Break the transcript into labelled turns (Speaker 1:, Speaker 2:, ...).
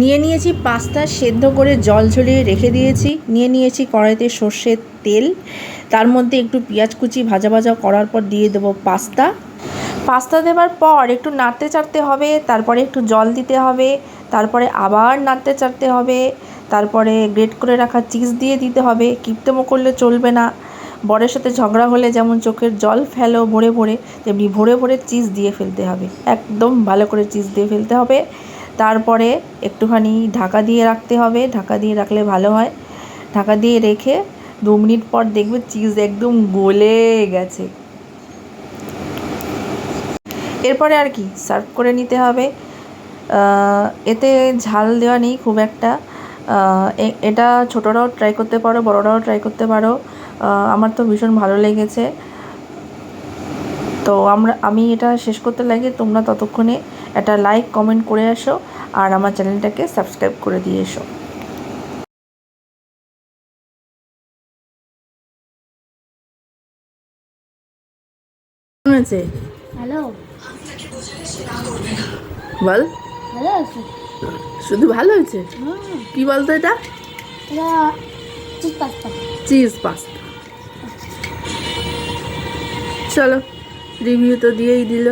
Speaker 1: নিয়ে নিয়েছি পাস্তা সেদ্ধ করে জল ঝরিয়ে রেখে দিয়েছি। নিয়ে নিয়েছি কড়াইতে সর্ষের তেল। তার মধ্যে একটু পেঁয়াজ কুচি ভাজা ভাজা করার পর দিয়ে দেবো পাস্তা। পাস্তা দেওয়ার পর একটু নাড়তে চাড়তে হবে, তারপরে একটু জল দিতে হবে, তারপরে আবার নাড়তে চাড়তে হবে, তারপরে গ্রেট করে রাখা চিজ দিয়ে দিতে হবে। কিপ্তেমো করলে চলবে না। বরের সাথে ঝগড়া হলে যেমন চোখের জল ফেলো ভরে ভরে, তেমনি ভরে ভরে চিজ দিয়ে ফেলতে হবে। একদম ভালো করে চিজ দিয়ে ফেলতে হবে। তারপরে একটুখানি ঢাকা দিয়ে রাখতে হবে। ঢাকা দিয়ে রাখলে ভালো হয়। ঢাকা দিয়ে রেখে দু মিনিট পর দেখবে চিজ একদম গলে গেছে। এরপরে আর কি, সার্ভ করে নিতে হবে। এতে ঝাল দেওয়া নেই খুব একটা। এটা ছোটরাও ট্রাই করতে পারো, বড়রাও ট্রাই করতে পারো। আমার তো ভীষণ ভালো লেগেছে। তো আমরা আমি এটা শেষ করতে লাগে। তোমরা ততক্ষণে একটা লাইক কমেন্ট করে আসো আর আমার চ্যানেলটাকে সাবস্ক্রাইব করে দিয়ে এসো। কেমন আছে?
Speaker 2: হ্যালো
Speaker 1: বল।
Speaker 2: ভালো আছে।
Speaker 1: শুধু ভালো হয়েছে? কি বলতো এটা?
Speaker 2: এটা চিজ পাস্তা
Speaker 1: চিজ পাস্তা চলো। রিভিউ তো দিয়েই দিল।